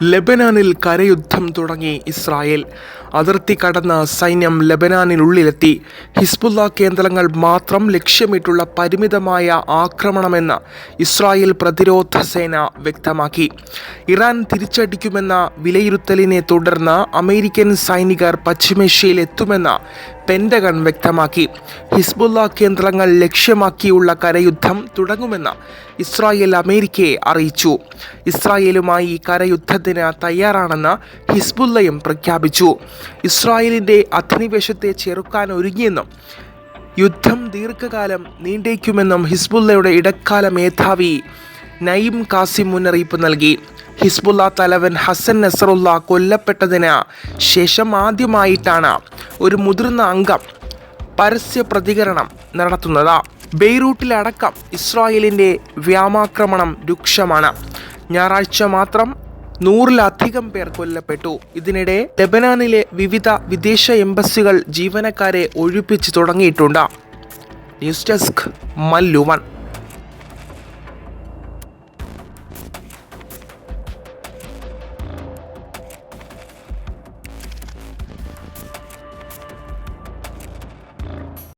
ലെബനാനിൽ കരയുദ്ധം തുടങ്ങി ഇസ്രായേൽ. അതിർത്തി കടന്ന സൈന്യം ലെബനാനിനുള്ളിലെത്തി ഹിസ്ബുല്ല കേന്ദ്രങ്ങൾ മാത്രം ലക്ഷ്യമിട്ടുള്ള പരിമിതമായ ആക്രമണമെന്ന് ഇസ്രായേൽ പ്രതിരോധ സേന വ്യക്തമാക്കി. ഇറാൻ തിരിച്ചടിക്കുമെന്ന വിലയിരുത്തലിനെ തുടർന്ന് അമേരിക്കൻ സൈനികർ പശ്ചിമേഷ്യയിൽ എത്തുമെന്ന് പെൻഡഗൺ വ്യക്തമാക്കി. ഹിസ്ബുള്ള കേന്ദ്രങ്ങൾ ലക്ഷ്യമാക്കിയുള്ള കരയുദ്ധം തുടങ്ങുമെന്ന് ഇസ്രായേൽ അമേരിക്കയെ അറിയിച്ചു. ഇസ്രായേലുമായി കരയുദ്ധത്തിന് തയ്യാറാണെന്ന് ഹിസ്ബുല്ലയും പ്രഖ്യാപിച്ചു. ഇസ്രായേലിന്റെ അധിനിവേശത്തെ ചെറുക്കാൻ ഒരുങ്ങിയെന്നും യുദ്ധം ദീർഘകാലം നീണ്ടേക്കുമെന്നും ഹിസ്ബുല്ലയുടെ ഇടക്കാല മേധാവി നയിം കാസിം മുന്നറിയിപ്പ് നൽകി. ഹിസ്ബുള്ള തലവൻ ഹസൻ നസറുള്ള കൊല്ലപ്പെട്ടതിന് ശേഷം ആദ്യമായിട്ടാണ് ഒരു മുതിർന്ന അംഗം പരസ്യ പ്രതികരണം നടത്തുന്നത്. ബെയ്റൂട്ടിലടക്കം ഇസ്രായേലിന്റെ വ്യാമാക്രമണം രൂക്ഷമാണ്. ഞായറാഴ്ച മാത്രം നൂറിലധികം പേർ കൊല്ലപ്പെട്ടു. ഇതിനിടെ ലെബനാനിലെ വിവിധ വിദേശ എംബസികൾ ജീവനക്കാരെ ഒഴിപ്പിച്ചു തുടങ്ങിയിട്ടുണ്ട്. News desk മല്ലുവൺ